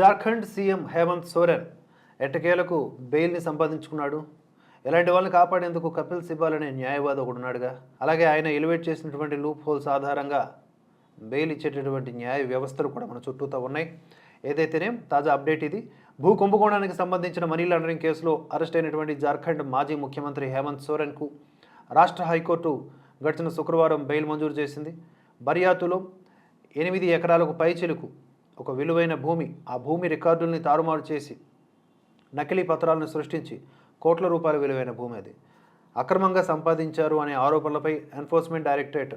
Jharkhand CM Hemant Soren ఎట్టకేలకు బెయిల్ని సంపాదించుకున్నాడు? ఇలాంటి వాళ్ళని కాపాడేందుకు కపిల్ సిబాల్ అనే న్యాయవాది ఒకడు ఉన్నాడుగా. అలాగే ఆయన ఎలివేట్ చేసినటువంటి లూప్ హోల్స్ ఆధారంగా బెయిల్ ఇచ్చేటటువంటి న్యాయ వ్యవస్థలు కూడా మన చుట్టూతో ఉన్నాయి. ఏదైతేనే తాజా అప్డేట్ ఇది. భూ కుంభకోణానికి సంబంధించిన మనీ లాండరింగ్ కేసులో అరెస్ట్ అయినటువంటి జార్ఖండ్ మాజీ ముఖ్యమంత్రి హేమంత్ సోరెన్కు రాష్ట్ర హైకోర్టు గడిచిన శుక్రవారం బెయిల్ మంజూరు చేసింది. బరియాతులో ఎనిమిది ఎకరాలకు పైచిలుకు ఒక విలువైన భూమి ఆ భూమి రికార్డుల్ని తారుమారు చేసి నకిలీ పత్రాలను సృష్టించి కోట్ల రూపాయల విలువైన భూమి అది. అక్రమంగా సంపాదించారు అనే ఆరోపణలపై ఎన్ఫోర్స్మెంట్ డైరెక్టరేట్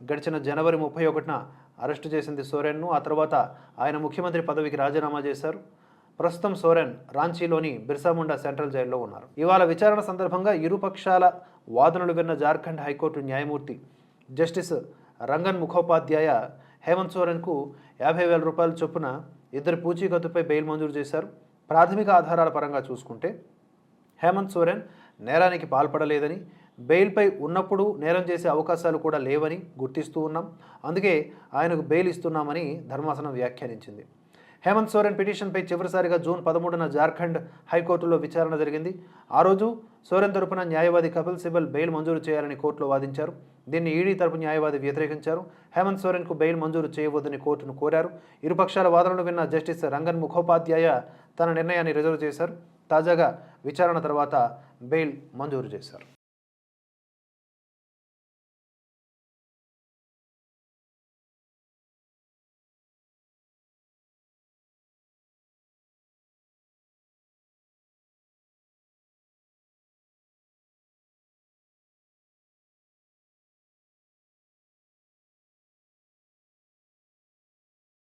గడిచిన జనవరి ముప్పై ఒకటిన అరెస్టు చేసింది సోరెన్ను. ఆ తర్వాత ఆయన ముఖ్యమంత్రి పదవికి రాజీనామా చేశారు. ప్రస్తుతం సోరెన్ రాంచీలోని బిర్సాముండా సెంట్రల్ జైల్లో ఉన్నారు. ఇవాళ విచారణ సందర్భంగా ఇరుపక్షాల వాదనలు విన్న జార్ఖండ్ హైకోర్టు న్యాయమూర్తి జస్టిస్ రంగన్ ముఖోపాధ్యాయ హేమంత్ సోరెన్కు యాభై వేల రూపాయల చొప్పున ఇద్దరు పూచీకత్తుపై బెయిల్ మంజూరు చేశారు. ప్రాథమిక ఆధారాల పరంగా చూసుకుంటే హేమంత్ సోరెన్ నేరానికి పాల్పడలేదని బెయిల్పై ఉన్నప్పుడు నేరం చేసే అవకాశాలు కూడా లేవని గుర్తిస్తూ ఉన్నాం. అందుకే ఆయనకు బెయిల్ ఇస్తున్నామని ధర్మాసనం వ్యాఖ్యానించింది. హేమంత్ సోరెన్ పిటిషన్పై చివరిసారిగా జూన్ పదమూడున జార్ఖండ్ హైకోర్టులో విచారణ జరిగింది. ఆ రోజు సోరెన్ తరపున న్యాయవాది కపిల్ సిబల్ బెయిల్ మంజూరు చేయాలని కోర్టులో వాదించారు. దీన్ని ఈడీ తరపు న్యాయవాది వ్యతిరేకించారు. హేమంత్ సోరెన్కు బెయిల్ మంజూరు చేయవద్దని కోర్టును కోరారు. ఇరుపక్షాల వాదనలు విన్న జస్టిస్ రంగన్ ముఖోపాధ్యాయ తన నిర్ణయాన్ని రిజర్వ్ చేశారు. తాజాగా విచారణ తర్వాత బెయిల్ మంజూరు చేశారు.